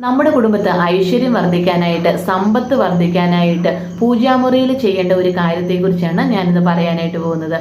നമ്മുടെ കുടുംബത്ത് ഐശ്വര്യം വർദ്ധിക്കാനായിട്ട് സമ്പത്ത് വർദ്ധിക്കാനായിട്ട് പൂജാമുറിയിൽ ചെയ്യേണ്ട ഒരു കാര്യത്തെക്കുറിച്ചാണ് ഞാനിന്ന് പറയാനായിട്ട് പോകുന്നത്.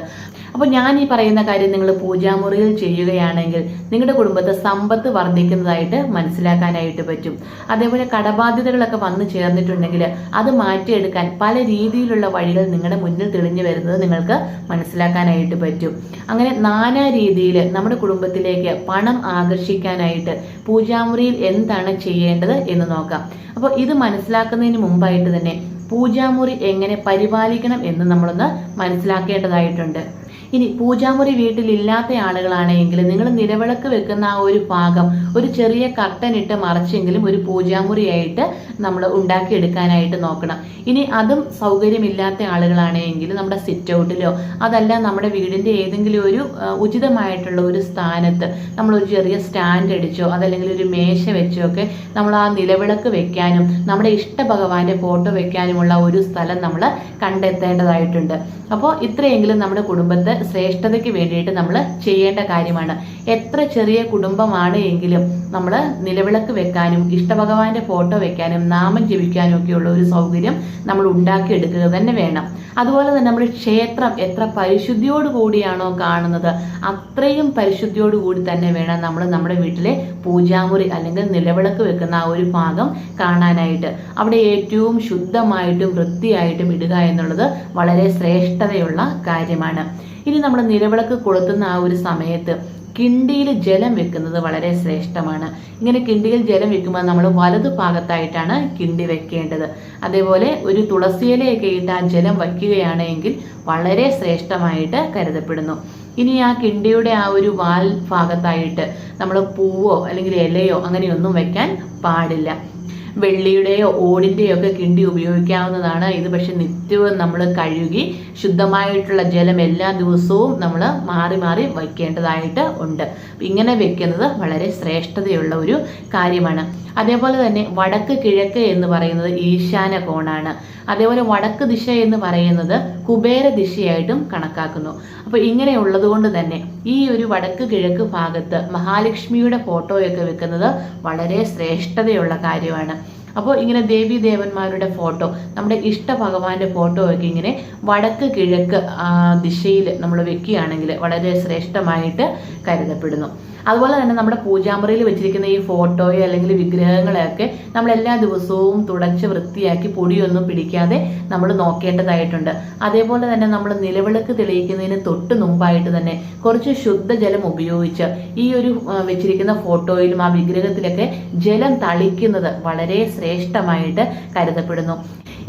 അപ്പോൾ ഞാൻ ഈ പറയുന്ന കാര്യം നിങ്ങൾ പൂജാമുറിയിൽ ചെയ്യുകയാണെങ്കിൽ നിങ്ങളുടെ കുടുംബത്തെ സമ്പത്ത് വർദ്ധിക്കുന്നതായിട്ട് മനസ്സിലാക്കാനായിട്ട് പറ്റും. അതേപോലെ കടബാധ്യതകളൊക്കെ വന്നു ചേർന്നിട്ടുണ്ടെങ്കിൽ അത് മാറ്റിയെടുക്കാൻ പല രീതിയിലുള്ള വഴികൾ നിങ്ങളുടെ മുന്നിൽ തെളിഞ്ഞു വരുന്നത് നിങ്ങൾക്ക് മനസ്സിലാക്കാനായിട്ട് പറ്റും. അങ്ങനെ നാനാ രീതിയിൽ നമ്മുടെ കുടുംബത്തിലേക്ക് പണം ആകർഷിക്കാനായിട്ട് പൂജാമുറിയിൽ എന്താണ് ചെയ്യേണ്ടത് എന്ന് നോക്കാം. അപ്പോൾ ഇത് മനസ്സിലാക്കുന്നതിന് മുമ്പായിട്ട് തന്നെ പൂജാമുറി എങ്ങനെ പരിപാലിക്കണം എന്ന് നമ്മളൊന്ന് മനസ്സിലാക്കേണ്ടതായിട്ടുണ്ട്. ഇനി പൂജാമുറി വീട്ടിലില്ലാത്ത ആളുകളാണെങ്കിൽ നിങ്ങൾ നിലവിളക്ക് വെക്കുന്ന ആ ഒരു ഭാഗം ഒരു ചെറിയ കർട്ടൻ ഇട്ട് മറച്ചെങ്കിലും ഒരു പൂജാമുറിയായിട്ട് നമ്മൾ ഉണ്ടാക്കിയെടുക്കാനായിട്ട് നോക്കണം. ഇനി അതും സൗകര്യമില്ലാത്ത ആളുകളാണെങ്കിൽ നമ്മുടെ സിറ്റ് ഔട്ടിലോ അതല്ല നമ്മുടെ വീടിന്റെ ഏതെങ്കിലും ഒരു ഉചിതമായിട്ടുള്ള ഒരു സ്ഥാനത്ത് നമ്മൾ ഒരു ചെറിയ സ്റ്റാൻഡ് അടിച്ചോ അതല്ലെങ്കിൽ ഒരു മേശ വെച്ചോ ഒക്കെ നമ്മൾ ആ നിലവിളക്ക് വെക്കാനും നമ്മുടെ ഇഷ്ട ഭഗവാന്റെ ഫോട്ടോ വെക്കാനുമുള്ള ഒരു സ്ഥലം നമ്മൾ കണ്ടെത്തേണ്ടതായിട്ടുണ്ട്. അപ്പോൾ ഇത്രയെങ്കിലും നമ്മുടെ കുടുംബത്തെ ശ്രേഷ്ഠതയ്ക്ക് വേണ്ടിയിട്ട് നമ്മൾ ചെയ്യേണ്ട കാര്യമാണ്. എത്ര ചെറിയ കുടുംബമാണ് എങ്കിലും നമ്മൾ നിലവിളക്ക് വെക്കാനും ഇഷ്ടഭഗവാന്റെ ഫോട്ടോ വെക്കാനും നാമം ജപിക്കാനും ഒക്കെയുള്ള ഒരു സൗകര്യം നമ്മൾ ഉണ്ടാക്കിയെടുക്കുക തന്നെ വേണം. അതുപോലെ തന്നെ നമ്മൾ ക്ഷേത്രം എത്ര പരിശുദ്ധിയോട് കൂടിയാണോ കാണുന്നത് അത്രയും പരിശുദ്ധിയോട് കൂടി തന്നെ വേണം നമ്മൾ നമ്മുടെ വീട്ടിലെ പൂജാമുറി അല്ലെങ്കിൽ നിലവിളക്ക് വെക്കുന്ന ആ ഒരു ഭാഗം കാണാനായിട്ട്. അവിടെ ഏറ്റവും ശുദ്ധമായിട്ടും വൃത്തിയായിട്ടും ഇടുക എന്നുള്ളത് വളരെ ശ്രേഷ്ഠതയുള്ള കാര്യമാണ്. ഇനി നമ്മൾ നിലവിളക്ക് കൊളുത്തുന്ന ആ ഒരു സമയത്ത് കിണ്ടിയിൽ ജലം വെക്കുന്നത് വളരെ ശ്രേഷ്ഠമാണ്. ഇങ്ങനെ കിണ്ടിയിൽ ജലം വെക്കുമ്പോൾ നമ്മൾ വലതു ഭാഗത്തായിട്ടാണ് കിണ്ടി വെക്കേണ്ടത്. അതേപോലെ ഒരു തുളസിയിലയൊക്കെ ഇട്ട് ആ ജലം വയ്ക്കുകയാണെങ്കിൽ വളരെ ശ്രേഷ്ഠമായിട്ട് കരുതപ്പെടുന്നു. ഇനി ആ കിണ്ടിയുടെ ആ ഒരു വാൽ ഭാഗത്തായിട്ട് നമ്മൾ പൂവോ അല്ലെങ്കിൽ ഇലയോ അങ്ങനെയൊന്നും വെക്കാൻ പാടില്ല. വെള്ളിയുടെയോ ഓടിന്റെയോ ഒക്കെ കിണ്ടി ഉപയോഗിക്കാവുന്നതാണ്. ഇത് പക്ഷെ നിത്യവും നമ്മൾ കഴുകി ശുദ്ധമായിട്ടുള്ള ജലം എല്ലാ ദിവസവും നമ്മൾ മാറി മാറി വയ്ക്കേണ്ടതായിട്ട് ഉണ്ട്. ഇങ്ങനെ വെക്കുന്നത് വളരെ ശ്രേഷ്ഠതയുള്ള ഒരു കാര്യമാണ്. അതേപോലെ തന്നെ വടക്ക് കിഴക്ക് എന്ന് പറയുന്നത് ഈശാന കോണാണ്. അതേപോലെ വടക്ക് ദിശ എന്ന് പറയുന്നത് കുബേര ദിശയായിട്ടും കണക്കാക്കുന്നു. അപ്പോൾ ഇങ്ങനെയുള്ളത് കൊണ്ട് തന്നെ ഈ ഒരു വടക്ക് കിഴക്ക് ഭാഗത്ത് മഹാലക്ഷ്മിയുടെ ഫോട്ടോയൊക്കെ വെക്കുന്നത് വളരെ ശ്രേഷ്ഠതയുള്ള കാര്യമാണ്. അപ്പോൾ ഇങ്ങനെ ദേവി ദേവന്മാരുടെ ഫോട്ടോ നമ്മുടെ ഇഷ്ട ഭഗവാന്റെ ഫോട്ടോ ഒക്കെ ഇങ്ങനെ വടക്ക് കിഴക്ക് ദിശയിൽ നമ്മൾ വെക്കുകയാണെങ്കിൽ വളരെ ശ്രേഷ്ഠമായിട്ട് കരുതപ്പെടുന്നു. അതുപോലെ തന്നെ നമ്മുടെ പൂജാമുറിയിൽ വെച്ചിരിക്കുന്ന ഈ ഫോട്ടോയോ അല്ലെങ്കിൽ വിഗ്രഹങ്ങളെയൊക്കെ നമ്മൾ എല്ലാ ദിവസവും തുടച്ച് വൃത്തിയാക്കി പൊടിയൊന്നും പിടിക്കാതെ നമ്മൾ നോക്കേണ്ടതായിട്ടുണ്ട്. അതേപോലെ തന്നെ നമ്മൾ നിലവിളക്ക് തെളിയിക്കുന്നതിന് തൊട്ട് മുമ്പായിട്ട് തന്നെ കുറച്ച് ശുദ്ധജലം ഉപയോഗിച്ച് ഈ ഒരു വെച്ചിരിക്കുന്ന ഫോട്ടോയിലും ആ വിഗ്രഹത്തിലൊക്കെ ജലം തളിക്കുന്നത് വളരെ ശ്രേഷ്ഠമായിട്ട് കരുതപ്പെടുന്നു.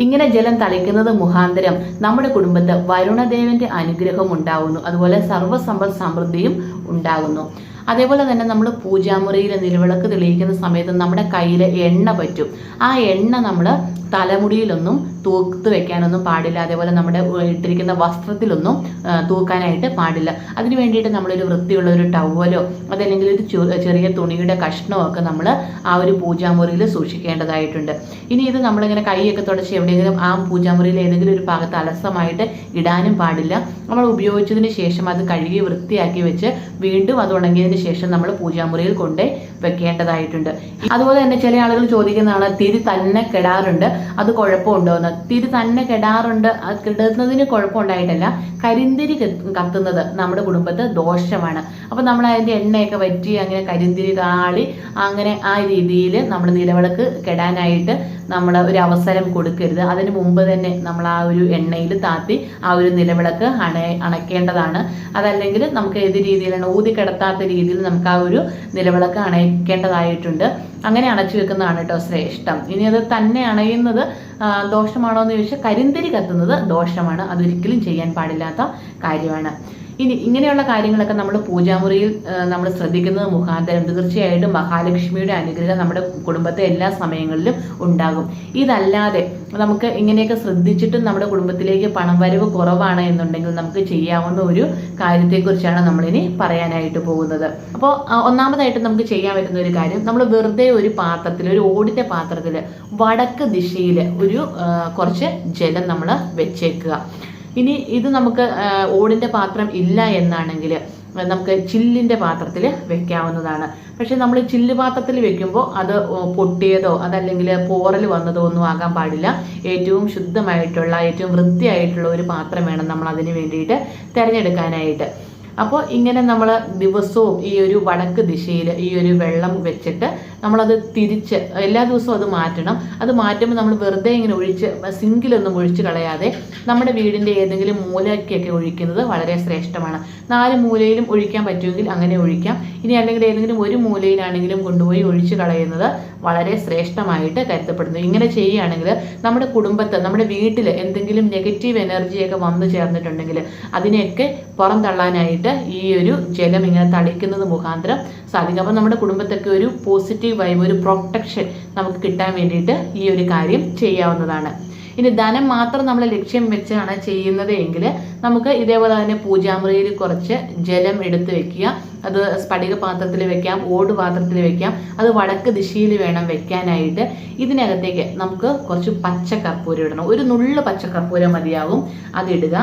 ഇങ്ങനെ ജലം തളിക്കുന്നത് മുഖാന്തരം നമ്മുടെ കുടുംബത്ത് വരുണദേവന്റെ അനുഗ്രഹം ഉണ്ടാകുന്നു അതുപോലെ സർവസമ്പൽ സമൃദ്ധിയും ഉണ്ടാകുന്നു അതേപോലെ തന്നെ നമ്മൾ പൂജാമുറിയിൽ നിലവിളക്ക് തെളിയിക്കുന്ന സമയത്ത് നമ്മുടെ കയ്യിൽ എണ്ണ പറ്റും. ആ എണ്ണ നമ്മൾ തലമുടിയിലൊന്നും തൂത്ത് വെക്കാനൊന്നും പാടില്ല. അതേപോലെ നമ്മുടെ ഇട്ടിരിക്കുന്ന വസ്ത്രത്തിലൊന്നും തൂക്കാനായിട്ട് പാടില്ല. അതിന് വേണ്ടിയിട്ട് നമ്മളൊരു വൃത്തിയുള്ള ഒരു ടവലോ അതല്ലെങ്കിൽ ഒരു ചെറിയ തുണിയുടെ കഷ്ണമോ ഒക്കെ നമ്മൾ ആ ഒരു പൂജാമുറിയിൽ സൂക്ഷിക്കേണ്ടതായിട്ടുണ്ട്. ഇനി ഇത് നമ്മളിങ്ങനെ കൈയൊക്കെ തുടച്ച് എവിടെയെങ്കിലും ആ പൂജാമുറിയിൽ ഏതെങ്കിലും ഒരു ഭാഗത്ത് അലസമായിട്ട് ഇടാനും പാടില്ല. നമ്മൾ ഉപയോഗിച്ചതിന് ശേഷം അത് കഴുകി വൃത്തിയാക്കി വെച്ച് വീണ്ടും അത് ഉണങ്ങിയതിന് ശേഷം നമ്മൾ പൂജാമുറിയിൽ കൊണ്ട് വെക്കേണ്ടതായിട്ടുണ്ട്. അതുപോലെ തന്നെ ചില ആളുകൾ ചോദിക്കുന്നതാണ് തിരി തന്നെ കെടാറുണ്ട് അത് കുഴപ്പമുണ്ടോ എന്ന്. തിരി തന്നെ കെടാറുണ്ട് അത് കിടുന്നതിന് കുഴപ്പമുണ്ടായിട്ടല്ല. കരിന്തിരി കത്തുന്നത് നമ്മുടെ കുടുംബത്ത് ദോഷമാണ്. അപ്പൊ നമ്മൾ അതിന്റെ എണ്ണയൊക്കെ വറ്റി അങ്ങനെ കരിന്തിരി താളി അങ്ങനെ ആ രീതിയിൽ നമ്മൾ നിലവിളക്ക് കെടാനായിട്ട് നമ്മൾ ഒരു അവസരം കൊടുക്കരുത്. അതിന് മുമ്പ് തന്നെ നമ്മൾ ആ ഒരു എണ്ണയിൽ താത്തി ആ ഒരു നിലവിളക്ക് അണ അണയ്ക്കേണ്ടതാണ് അതല്ലെങ്കിൽ നമുക്ക് ഏത് രീതിയിലാണ് ഊതി കിടത്താത്ത രീതിയിൽ നമുക്ക് ആ ഒരു നിലവിളക്ക് അണയ്ക്കേണ്ടതായിട്ടുണ്ട്. അങ്ങനെ അണച്ചു വെക്കുന്നതാണ് കേട്ടോ ശ്രേഷ്ഠം. ഇനി അത് തന്നെ അണയുന്നത് ദോഷമാണോ എന്ന് ചോദിച്ചാൽ കരിന്തിരി കത്തുന്നത് ദോഷമാണ്. അതൊരിക്കലും ചെയ്യാൻ പാടില്ലാത്ത കാര്യമാണ്. ഇനി ഇങ്ങനെയുള്ള കാര്യങ്ങളൊക്കെ നമ്മൾ പൂജാമുറിയിൽ നമ്മൾ ശ്രദ്ധിക്കുന്നത് മുഖാന്തരം. തീർച്ചയായിട്ടും മഹാലക്ഷ്മിയുടെ അനുഗ്രഹം നമ്മുടെ കുടുംബത്തെ എല്ലാ സമയങ്ങളിലും ഉണ്ടാകും. ഇതല്ലാതെ നമുക്ക് ഇങ്ങനെയൊക്കെ ശ്രദ്ധിച്ചിട്ടും നമ്മുടെ കുടുംബത്തിലേക്ക് പണം വരവ് കുറവാണ് എന്നുണ്ടെങ്കിൽ നമുക്ക് ചെയ്യാവുന്ന ഒരു കാര്യത്തെക്കുറിച്ചാണ് നമ്മളിനി പറയാനായിട്ട് പോകുന്നത്. അപ്പോൾ ഒന്നാമതായിട്ട് നമുക്ക് ചെയ്യാൻ പറ്റുന്ന ഒരു കാര്യം നമ്മൾ വെറുതെ ഒരു പാത്രത്തിൽ ഒരു ഓടിന്റെ പാത്രത്തിൽ വടക്ക് ദിശയിൽ ഒരു കുറച്ച് ജലം നമ്മൾ വെച്ചേക്കുക. ഇനി ഇത് നമുക്ക് ഓടിന്റെ പാത്രം ഇല്ല എന്നാണെങ്കിൽ നമുക്ക് ചില്ലിന്റെ പാത്രത്തിൽ വെക്കാവുന്നതാണ്. പക്ഷെ നമ്മൾ ചില്ല് പാത്രത്തിൽ വെക്കുമ്പോൾ അത് പൊട്ടിയതോ അതല്ലെങ്കിൽ പോറൽ വന്നതോ ഒന്നും ആകാൻ പാടില്ല. ഏറ്റവും ശുദ്ധമായിട്ടുള്ള ഏറ്റവും വൃത്തിയായിട്ടുള്ള ഒരു പാത്രം വേണം നമ്മൾ അതിന് വേണ്ടിയിട്ട് തിരഞ്ഞെടുക്കാനായിട്ട്. അപ്പോൾ ഇങ്ങനെ നമ്മൾ ദിവസവും ഈ ഒരു വടക്ക് ദിശയിൽ ഈ ഒരു വെള്ളം വെച്ചിട്ട് നമ്മളത് തിരിച്ച് എല്ലാ ദിവസവും അത് മാറ്റണം. അത് മാറ്റുമ്പോൾ നമ്മൾ വെറുതെ ഇങ്ങനെ ഒഴിച്ച് സിങ്കിലൊന്നും ഒഴിച്ച് കളയാതെ നമ്മുടെ വീടിന്റെ ഏതെങ്കിലും മൂലയ്ക്കൊക്കെ ഒഴിക്കുന്നത് വളരെ ശ്രേഷ്ഠമാണ്. നാല് മൂലയിലും ഒഴിക്കാൻ പറ്റുമെങ്കിൽ അങ്ങനെ ഒഴിക്കാം. ഇനി അല്ലെങ്കിൽ ഏതെങ്കിലും ഒരു മൂലയിലാണെങ്കിലും കൊണ്ടുപോയി ഒഴിച്ച് കളയുന്നത് വളരെ ശ്രേഷ്ഠമായിട്ട് കരുതപ്പെടുന്നു. ഇങ്ങനെ ചെയ്യുകയാണെങ്കിൽ നമ്മുടെ കുടുംബത്തെ നമ്മുടെ വീട്ടിൽ എന്തെങ്കിലും നെഗറ്റീവ് എനർജിയൊക്കെ വന്നു ചേർന്നിട്ടുണ്ടെങ്കിൽ അതിനെയൊക്കെ പുറം തള്ളാനായിട്ട് ഈ ഒരു ജലം ഇങ്ങനെ തളിക്കുന്നത് മുഖാന്തരം സാധിക്കും. അപ്പം നമ്മുടെ കുടുംബത്തൊക്കെ ഒരു പോസിറ്റീവ് വൈബ് ഒരു പ്രൊട്ടക്ഷൻ നമുക്ക് കിട്ടാൻ വേണ്ടിയിട്ട് ഈ ഒരു കാര്യം ചെയ്യാവുന്നതാണ്. ഇനി ധനം മാത്രം നമ്മൾ ലക്ഷ്യം വെച്ചാണ് ചെയ്യുന്നത് എങ്കിൽ നമുക്ക് ഇതേപോലെ തന്നെ പൂജാമുറിയിൽ കുറച്ച് ജലം എടുത്ത് വെക്കുക. അത് സ്ഫടിക പാത്രത്തിൽ വെക്കാം ഓട് പാത്രത്തിൽ വെക്കാം. അത് വടക്ക് ദിശയിൽ വേണം വെക്കാനായിട്ട്. ഇതിനകത്തേക്ക് നമുക്ക് കുറച്ച് പച്ച പച്ചക്കർപ്പൂരം ഇടണം. ഒരു നുള്ളു പച്ചക്കർപ്പൂരം മതിയാവും അതിടുക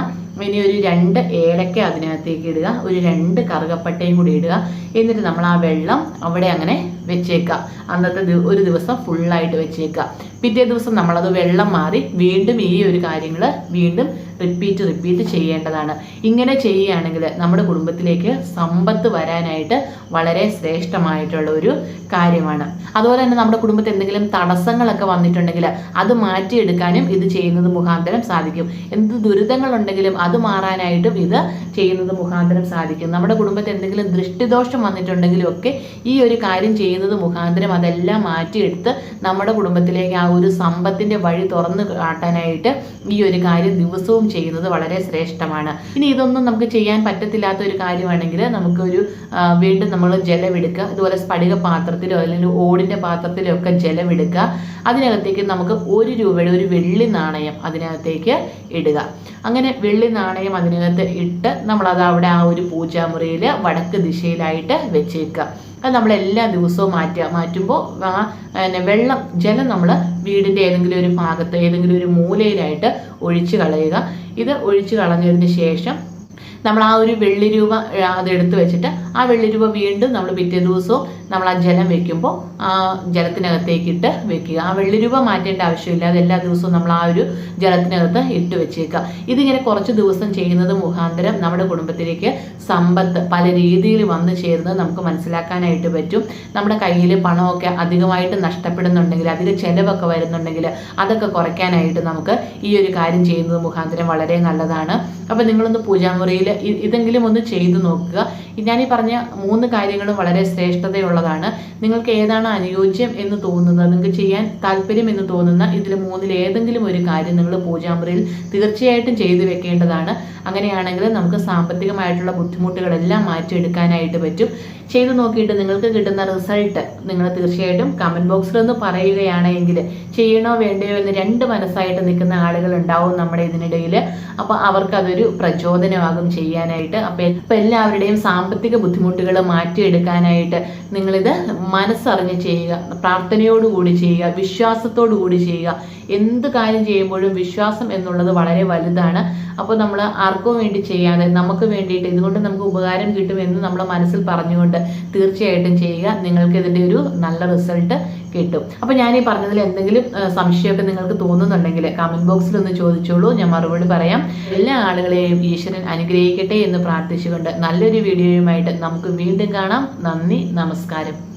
ഇനി ഒരു രണ്ട് ഏലക്ക അതിനകത്തേക്ക് ഇടുക. ഒരു രണ്ട് കറുകപ്പട്ടയും കൂടി ഇടുക. എന്നിട്ട് നമ്മൾ ആ വെള്ളം അവിടെ അങ്ങനെ വെച്ചേക്കുക. അന്നത്തെ ഒരു ദിവസം ഫുള്ളായിട്ട് വെച്ചേക്കുക. പിറ്റേ ദിവസം നമ്മളത് വെള്ളം മാറി വീണ്ടും ഈ ഒരു കാര്യങ്ങൾ വീണ്ടും റിപ്പീറ്റ് റിപ്പീറ്റ് ചെയ്യേണ്ടതാണ്. ഇങ്ങനെ ചെയ്യുകയാണെങ്കിൽ നമ്മുടെ കുടുംബത്തിലേക്ക് സമ്പത്ത് വരാനായിട്ട് വളരെ ശ്രേഷ്ഠമായിട്ടുള്ള ഒരു കാര്യമാണ്. അതുപോലെ തന്നെ നമ്മുടെ കുടുംബത്തിൽ എന്തെങ്കിലും തടസ്സങ്ങളൊക്കെ വന്നിട്ടുണ്ടെങ്കിൽ അത് മാറ്റിയെടുക്കാനും ഇത് ചെയ്യുന്നത് മുഖാന്തരം സാധിക്കും. എന്ത് ദുരിതങ്ങളുണ്ടെങ്കിലും അത് മാറാനായിട്ടും ഇത് ചെയ്യുന്നത് മുഖാന്തരം സാധിക്കും. നമ്മുടെ കുടുംബത്തിൽ എന്തെങ്കിലും ദൃഷ്ടിദോഷം വന്നിട്ടുണ്ടെങ്കിലും ഒക്കെ ഈ ഒരു കാര്യം ചെയ്യുന്നത് മുഖാന്തരം അതെല്ലാം മാറ്റിയെടുത്ത് നമ്മുടെ കുടുംബത്തിലേക്ക് ആ ഒരു സമ്പത്തിന്റെ വഴി തുറന്നു കാട്ടാനായിട്ട് ഈ ഒരു കാര്യം ദിവസവും ചെയ്യുന്നത് വളരെ ശ്രേഷ്ഠമാണ് ഇനി ഇതൊന്നും നമുക്ക് ചെയ്യാൻ പറ്റത്തില്ലാത്ത ഒരു കാര്യമാണെങ്കിൽ നമുക്കൊരു വീണ്ടും നമ്മൾ ജലമെടുക്കുക. ഇതുപോലെ സ്ഫടിക പാത്രത്തിലോ അല്ലെങ്കിൽ ഓടിന്റെ പാത്രത്തിലോ ഒക്കെ ജലമെടുക്കുക. അതിനകത്തേക്ക് നമുക്ക് ഒരു രൂപയുടെ ഒരു വെള്ളി നാണയം അതിനകത്തേക്ക് ഇടുക. അങ്ങനെ വെള്ളി നാണയം അതിനകത്ത് ഇട്ട് നമ്മളത് അവിടെ ആ ഒരു പൂജാമുറിയിൽ വടക്ക് ദിശയിലായിട്ട് വെച്ചേക്കുക. അത് നമ്മൾ എല്ലാ ദിവസവും മാറ്റുക മാറ്റുമ്പോൾ പിന്നെ വെള്ളം ജലം നമ്മൾ വീടിന്റെ ഏതെങ്കിലും ഒരു ഭാഗത്ത് ഏതെങ്കിലും ഒരു മൂലയിലായിട്ട് ഒഴിച്ച് കളയുക. ഇത് ഒഴിച്ച് കളഞ്ഞതിന് ശേഷം നമ്മൾ ആ ഒരു വെള്ളി രൂപ എടുത്തു വെച്ചിട്ട് ആ വെള്ളി രൂപ വീണ്ടും നമ്മൾ പിറ്റേ ദിവസവും നമ്മൾ ആ ജലം വെക്കുമ്പോൾ ആ ജലത്തിനകത്തേക്ക് ഇട്ട് വെക്കുക. ആ വെള്ളി രൂപ മാറ്റേണ്ട ആവശ്യമില്ല. അത് എല്ലാ ദിവസവും നമ്മൾ ആ ഒരു ജലത്തിനകത്ത് ഇട്ട് വെച്ചേക്കുക. ഇതിങ്ങനെ കുറച്ച് ദിവസം ചെയ്യുന്നത് മുഖാന്തരം നമ്മുടെ കുടുംബത്തിലേക്ക് സമ്പത്ത് പല രീതിയിൽ വന്നു ചേരുന്നത് നമുക്ക് മനസ്സിലാക്കാനായിട്ട് പറ്റും. നമ്മുടെ കയ്യിൽ പണമൊക്കെ അധികമായിട്ട് നഷ്ടപ്പെടുന്നുണ്ടെങ്കിൽ അതിൽ ചിലവൊക്കെ വരുന്നുണ്ടെങ്കിൽ അതൊക്കെ കുറയ്ക്കാനായിട്ട് നമുക്ക് ഈ ഒരു കാര്യം ചെയ്യുന്നത് മുഖാന്തരം വളരെ നല്ലതാണ്. അപ്പോൾ നിങ്ങളൊന്ന് പൂജാമുറിയിൽ ഇതെങ്കിലും ഒന്ന് ചെയ്തു നോക്കുക. ഈ പറഞ്ഞ മൂന്ന് കാര്യങ്ങളും വളരെ ശ്രേഷ്ഠതയുള്ളതാണ്. നിങ്ങൾക്ക് ഏതാണ് അനുയോജ്യം എന്ന് തോന്നുന്നത്? നിങ്ങൾക്ക് ചെയ്യാൻ താല്പര്യം എന്ന് തോന്നുന്ന ഇതിൽ മൂന്നിൽ ഏതെങ്കിലും ഒരു കാര്യം നിങ്ങൾ പൂജാമുറിയിൽ തീർച്ചയായിട്ടും ചെയ്തു വെക്കേണ്ടതാണ്. അങ്ങനെയാണെങ്കിൽ നമുക്ക് സാമ്പത്തികമായിട്ടുള്ള ബുദ്ധിമുട്ടുകളെല്ലാം മാറ്റിയെടുക്കാനായിട്ട് പറ്റും. ചെയ്തു നോക്കിയിട്ട് നിങ്ങൾക്ക് കിട്ടുന്ന റിസൾട്ട് നിങ്ങൾ തീർച്ചയായിട്ടും കമന്റ് ബോക്സിൽ ഒന്ന് പറയുകയാണെങ്കിൽ ചെയ്യണോ വേണ്ടയോ എന്ന് രണ്ട് മനസ്സായിട്ട് നിൽക്കുന്ന ആളുകൾ ഉണ്ടാവും നമ്മുടെ ഇതിനിടയിൽ. അപ്പോൾ അവർക്കതൊരു പ്രചോദനമാകും പ്രചോദനമാകും ചെയ്യാനായിട്ട്. അപ്പോൾ ഇപ്പം എല്ലാവരുടെയും സാമ്പത്തിക ബുദ്ധിമുട്ടുകൾ മാറ്റിയെടുക്കാനായിട്ട് നിങ്ങളിത് മനസ്സറിഞ്ഞ് ചെയ്യുക. പ്രാർത്ഥനയോടുകൂടി ചെയ്യുക. വിശ്വാസത്തോടു കൂടി ചെയ്യുക. എന്ത് കാര്യം ചെയ്യുമ്പോഴും വിശ്വാസം എന്നുള്ളത് വളരെ വലുതാണ്. അപ്പോൾ നമ്മൾ ആർക്കും വേണ്ടി ചെയ്യാതെ നമുക്ക് വേണ്ടിയിട്ട് ഇതുകൊണ്ട് നമുക്ക് ഉപകാരം കിട്ടുമെന്ന് നമ്മൾ മനസ്സിൽ പറഞ്ഞുകൊണ്ട് തീർച്ചയായിട്ടും ചെയ്യുക. നിങ്ങൾക്ക് ഇതിന്റെ ഒരു നല്ല റിസൾട്ട് കിട്ടും. അപ്പോൾ ഞാൻ ഈ പറഞ്ഞതിൽ എന്തെങ്കിലും സംശയമൊക്കെ നിങ്ങൾക്ക് തോന്നുന്നുണ്ടെങ്കിൽ കമന്റ് ബോക്സിൽ ഒന്ന് ചോദിച്ചോളൂ. ഞാൻ മറുപടി പറയാം. എല്ലാ ആളുകളെയും ഈശ്വരൻ അനുഗ്രഹിക്കട്ടെ എന്ന് പ്രാർത്ഥിച്ചുകൊണ്ട് നല്ലൊരു വീഡിയോയുമായിട്ട് നമുക്ക് വീണ്ടും കാണാം. നന്ദി നമസ്കാരം.